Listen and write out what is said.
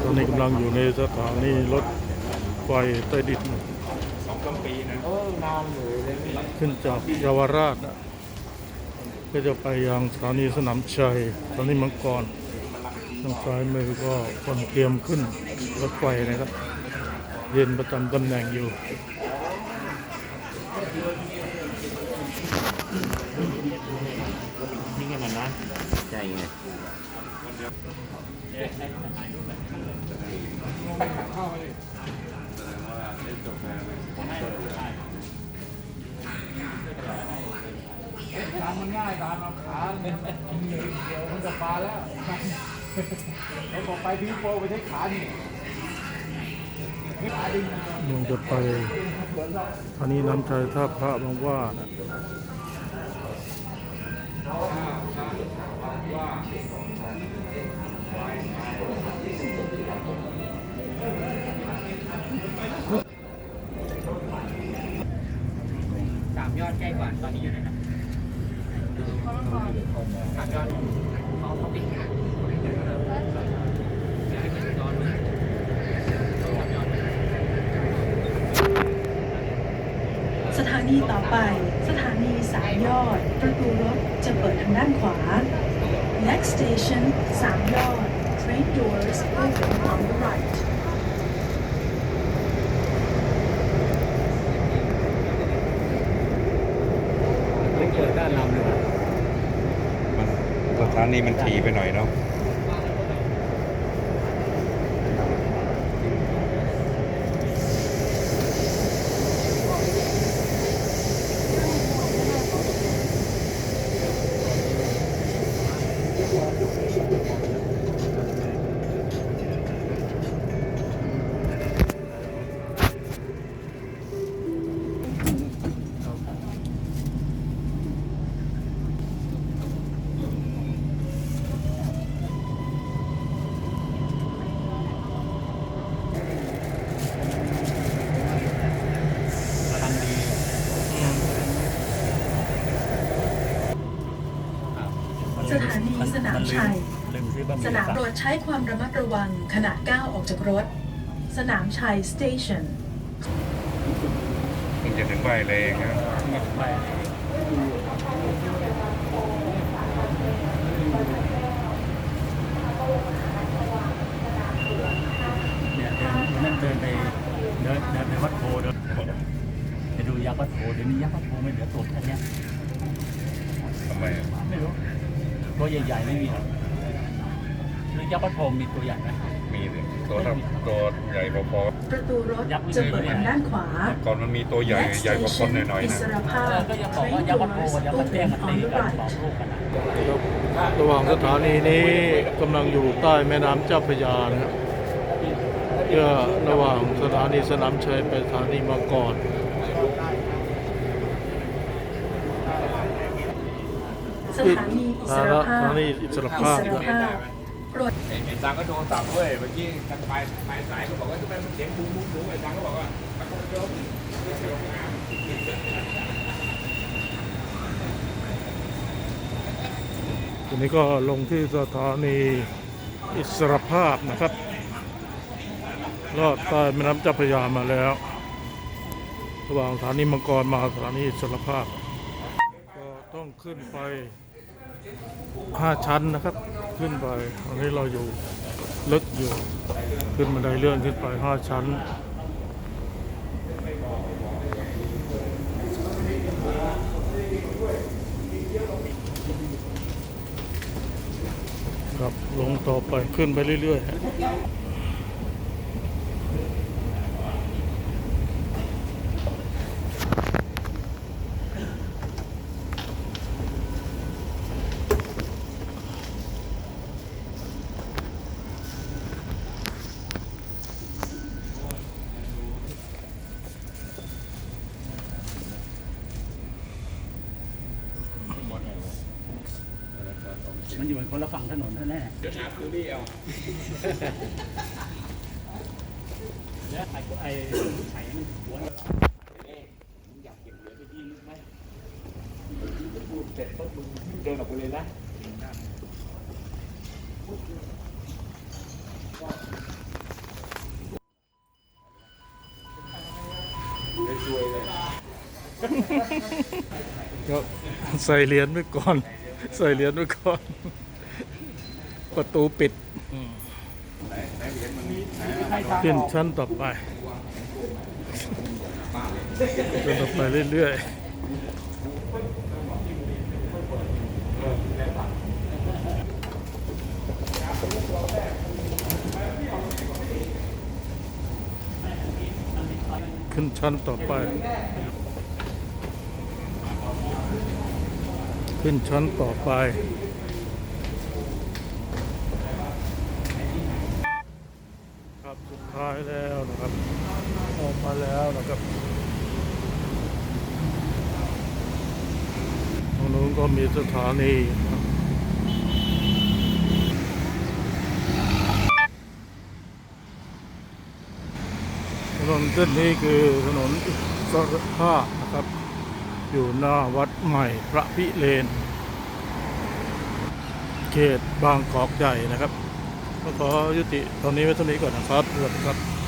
ตอนนี้กำลังอยู่ในสถานีรถไฟใต้ดินสองสามปีนะเออนานเลยเลยนี่ขึ้นจากเยาวราชนะก็จะไปยังสถานีสนามชัยสถานีมังกรทางซ้ายมือก็คนเตรียมขึ้นรถไฟนะครับ เย็นประจำตำแหน่งอยู่ นี่ไงมันนะใช่ไงทำมันง่ายตามเอาขาหนึ่งเดียวมันจะปาแล้วแล้วพอไปพิงโปไปใช้ขานี่ขาดึงลงจะไปสถานีน้ำชัยท่าพระบางว่า สามยอดใกล้กว่าตอนนี้อยู่ไหนนะสามยอดเขาเขาปิดงานให้มันย้อนเลยสามยอด สถานีต่อไป สถานีสามยอด ประตูรถจะเปิดทางด้านขวา Next station สามยอด Train doors open on the right ไม่เจอด้านเราเลยมันสถานีมันถี่ไปหน่อยเนาะ สนามชัยสนามโปรดใช้ความระมัดระวังขณะก้าวออกจากรถ สนามชัย Station มันจะถึงใบเลยนะเนี่ยเดินวันนั่นเดินไปเดินเดินไปวัดโพเดินไปดูยักษ์วัดโพเดี๋ยวนี้ยักษ์วัดโพไม่เหลือตัวแค่เนี้ยทำไมอะไม่รู้ ตัวใหญ่ๆไม่มีหรอกหรือยักษ์วัดโพมีตัวใหญ่ไหมมีสิตัวเท่าตัวใหญ่พอประตูรถจะเปิดทางด้านขวาๆก่อนมันมีตัวใหญ่ใหญ่กว่าคนหน่อยๆนะ สรภาเออก็ยังบอกว่ายักษ์วัดโพ doors กับยักษ์วัดแจ้ง open มันตีกันสองลูกกันนะ ระหว่างสถานีนี้กำลังอยู่ใต้แม่น้ำเจ้าพระยานะครับเพื่อระหว่างสถานีสนามชัยไปสถานีมังกร สถานีอิสรภาสพถานีอิสรอิภาพสรนะภาพไอ้จังก็โทรศัพท์เว้ยเมื่อกี้ทางปลายปลายสายก็บอกว่าทำไมมันเสียงบูมบูมบูมไอ้จังก็บอกว่าตะโกนโยมทีนี้ก็ลงที่สถานีอิสรภาพนะครับลอดใต้แม่น้ำเจ้าพระยามาแล้ว ระหว่างสถานีมังกรมาสถานีอิสรภาพ ขึ้นไปห้าชั้นนะครับ ขึ้นไปตอนนี้เราอยู่ลึกอยู่ ขึ้นบันไดเลื่อนขึ้นไปห้าชั้นครับลงต่อไปขึ้นไปเรื่อยๆ คนละฝั่งถนนแน่านั้เดี๋ยวหาคูบี้เอาแล้วไอ้ไอ้ไข่มันหัวมึอยากเก็บเหรียญไปที่ลึกไหมพูดเสร็จปุ๊บมึงเดินออกไปเลยนะก็ใส่เหรียญไว้ก่อน ใส่เหรียญไว้ก่อน ประตูปิดขึ้นชั้นต่อไปชั้นต่อไปเรื่อยๆขึ้นชั้นต่อไป ขึ้นชั้นต่อไป ครับสุดท้ายแล้วนะครับ ออกมาแล้วนะครับตรงนู้น ก็มีสถานีถนนเส้นนี้คือถนนอิสรภาพนะครับ อยู่หน้าวัดใหม่พระพิเลน เขตบางกอกใหญ่นะครับก็ขอยุติตอนนี้ไว้เท่านี้ก่อนนะครับสวัสดีครับ